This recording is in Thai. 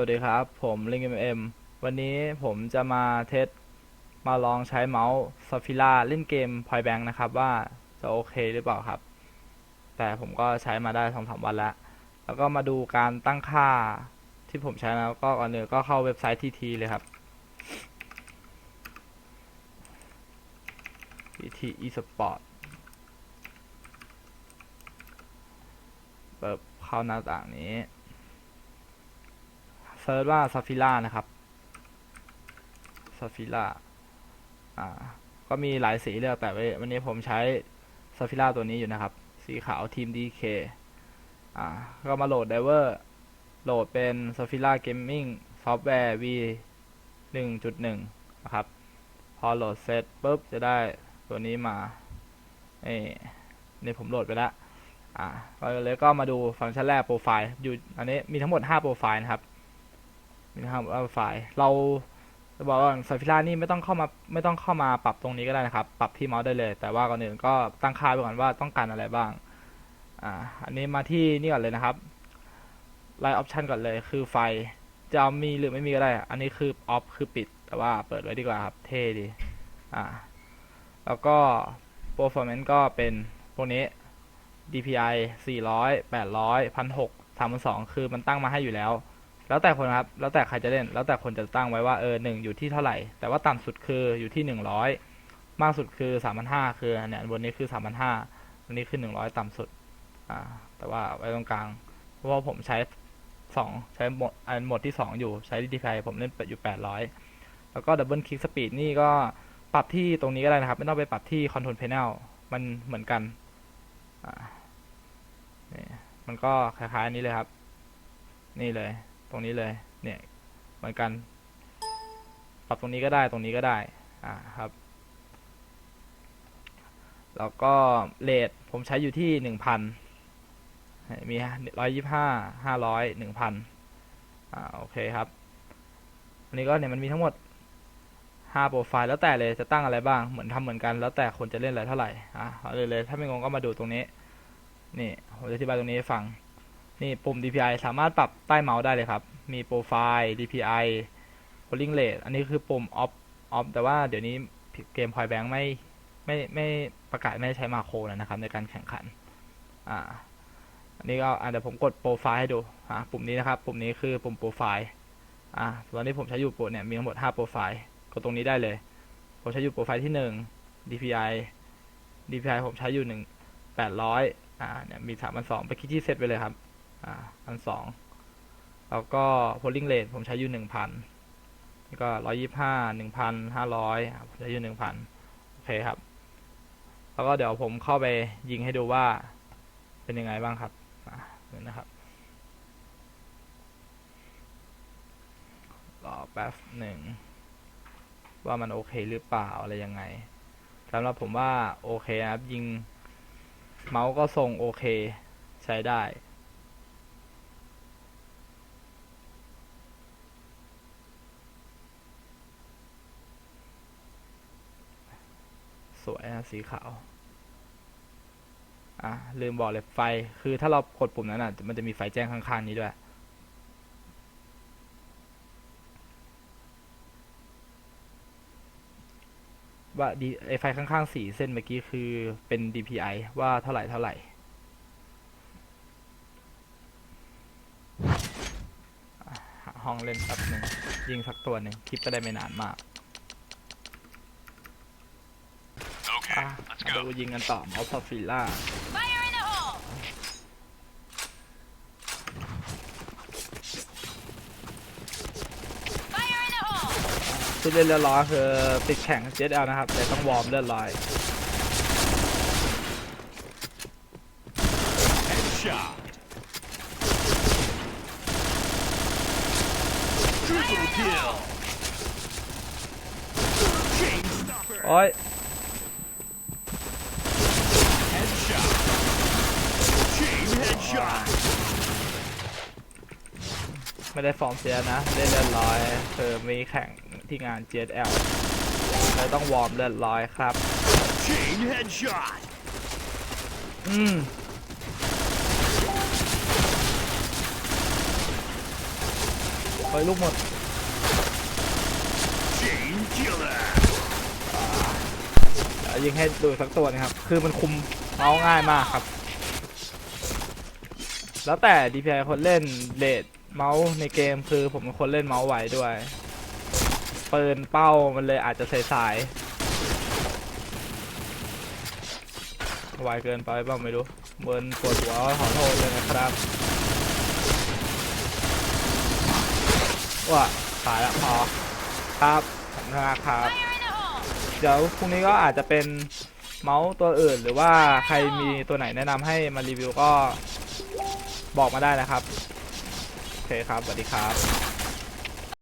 วัสดีครับ ผมลิงเอ็มวันนี้ผมจะมาเทสมาลองใช้เมาส์ซ p ฟิล่าเล่นเกม Point Blank นะครับ ว่าจะโอเคหรือเปล่าครับ แต่ผมก็ใช้มาได้สองสามวันแล้ว แล้วก็มาดูการตั้งค่าที่ผมใช้แล้วก็ก่อนอื่นก็เข้าเว็บไซต์ทีทีเลยครับ TT eSport เปิดเข้าหน้าต่างนี้ เซิร์ชว่าซ p ฟิล่านะครับซ p ฟิล่าอ่า ก็มีหลายสีเลือกแต่วันนี้ผมใช้ซ p ฟิล่าตัวนี้อยู่นะครับ สีขาวทีม DK อ่า ก็มาโหลดไดเวอร์ โหลดเป็นซ p ฟิล่าเกมมิ่งซอฟต์แวร์ V 1.1นะครับ พอโหลดเสร็จปุ๊บจะได้ตัวนี้มาเอ้นี่ผมโหลดไปแล้วอ่าก็เลยก็มาดูฟังก์ชันแรกโปรไฟล์อยู่อันนี้มีทั้งหมด 5 โปรไฟล์นะครับ มีทั้ง5โปรไฟเราจะบอกว่าซ p ฟิล่านี่ไม่ต้องเข้ามาไม่ต้องเข้ามาปรับตรงนี้ก็ได้นะครับ ปรับที่เมาส์ได้เลย แต่ว่าก่อนอื่นก็ตั้งค่าไปก่อนว่าต้องการอะไรบ้างอ่าอันนี้มาที่นี่ก่อนเลยนะครับไลน์ออปชันก่อนเลยคือไฟจะเอามีหรือไม่มีก็ได้ อันนี้คือออฟคือปิด แต่ว่าเปิดไว้ดีกว่าครับ เท่ดี อ่า แล้วก็ performance ก็เป็นพวกนี้ DPI 400 800 1,600 3,200คือมันตั้งมาให้อยู่แล้ว แล้วแต่คนครับ แล้วแต่ใครจะเล่น แล้วแต่คนจะตั้งไว้ว่าเออหนึ่งอยู่ที่เท่าไหร่ แต่ว่าต่ำสุดคืออยู่ที่100มากสุดคือ3,500คือเนี่ยบนนี้คือ3,500อันนี้คือ100ต่ำสุด อ่า แต่ว่าไว้ตรงกลาง เพราะว่าผมใช้2ใช้โหมดอันหมดที่2องอยู่ใช้ DPI ผมเล่นอยู่800แล้วก็ Double Click Speed นี่ก็ปรับที่ตรงนี้ก็ได้นะครับ ไม่ต้องไปปรับที่ Control Panel มันเหมือนกันอ่านี่มันก็คล้ายๆนี้เลยครับ นี่เลย ตรงนี้เลย เนี่ยเหมือนกัน ปรับตรงนี้ก็ได้ตรงนี้ก็ได้ อ่าครับ แล้วก็เลทผมใช้อยู่ที่หนึ่งพันมีร้อยยี่ห้าห้าร้อยหนึ่งพันอ่าโอเคครับ อันนี้ก็เนี่ยมันมีทั้งหมดห้าโปรไฟล์แล้วแต่เลยจะตั้งอะไรบ้างเหมือนทำเหมือนกันแล้วแต่คนจะเล่นอะไรเท่าไหร่อ่าเอาเลยเลยถ้าไม่งงก็มาดูตรงนี้ นี่ผมจะอธิบายตรงนี้ให้ฟัง นี่ปุ่ม DPI สามารถปรับใต้เมาส์ได้เลยครับ มีโปรไฟล์ DPI polling rate อันนี้คือปุ่ม off off แต่ว่าเดี๋ยวนี้เกม Point Blank ไม่ไม่ไม่ประกาศไม่ใช้มาโครแล้วนะครับ ในการแข่งขัน อ่า อันนี้ก็เดี๋ยวผมกดโปรไฟล์ให้ดู อ่า ปุ่มนี้นะครับ ปุ่มนี้คือปุ่มโปรไฟล์ อ่า ตอนนี้ผมใช้อยู่โปรเนี่ยมีทั้งหมด 5 โปรไฟล์ กดตรงนี้ได้เลย ผมใช้อยู่โปรไฟล์ที่ 1 DPI DPI ผมใช้อยู่ 1 800 อ่า เนี่ยมี3 2 0 0ไปคลิกที่เซตไปเลยครับ อ่าพันสองแล้วก็ polling rate ผมใช้อยู่หนึ่งพันนี่ก็ร้อยยี่ห้าหนึ่งพันห้าร้อยผมใช้อยู่หนึ่งพันโอเคครับ แล้วก็เดี๋ยวผมเข้าไปยิงให้ดูว่าเป็นยังไงบ้างครับอ่าเดี๋ยวนะครับรอแป๊บหนึ่งว่ามันโอเคหรือเปล่าอะไรยังไงสำหรับผมว่าโอเคครับยิงเมาส์ก็ทรงโอเค ใช้ได้ สวยนะสีขาว อะลืมบอกเลยไฟ คือถ้าเรากดปุ่มนั้นอะ มันจะมีไฟแจ้งข้างๆนี้ด้วย ว่าดีไอไฟข้างๆสีเส้นเมื่อกี้คือเป็น DPI ว่าเท่าไหร่เท่าไหร่หาห้องเล่นแป๊บหนึ่งยิงสักตัวหนึ่งคลิปก็ได้ไม่นานมาก อะมาดูยิงกันต่อมอสฟิล่า Fire in the hole! Fire in the hole! ที่เล่นเลือดร้อยคือติดแข่ง JL นะครับแต่ต้องวอร์มเลือดร้อย Headshot. Triple kill. Chain stopper. โอ้ย Headshot. Chain headshot. ไม่ได้ฟอร์มเสียนะเล่นเลือดร้อยคือมีแข่งที่งาน JL เลยต้องวอร์มเลือดร้อยครับ Chain headshot. อืมเฮ้ยลูกหมด Chain killer. เดี๋ยวยิงให้ดูสักตัวนะครับ คือมันคุมเมาส์ง่ายมากครับ แล้วแต่ DPI คนเล่นเลด เมาส์ในเกมคือผมเป็นคนเล่นเมาส์ไวด้วยปืนเป้ามันเลยอาจจะสายๆไวเกินไปเปล่าไม่รู้เบิร์นปวดหัวขอโทษเลยนะครับว่าตายแล้วพอครับขอบคุณมากครับ เดี๋ยวพรุ่งนี้ก็อาจจะเป็นเมาส์ตัวอื่น หรือว่าใครมีตัวไหนแนะนำให้มารีวิวก็บอกมาได้นะครับ เคครับสวัสดีครับ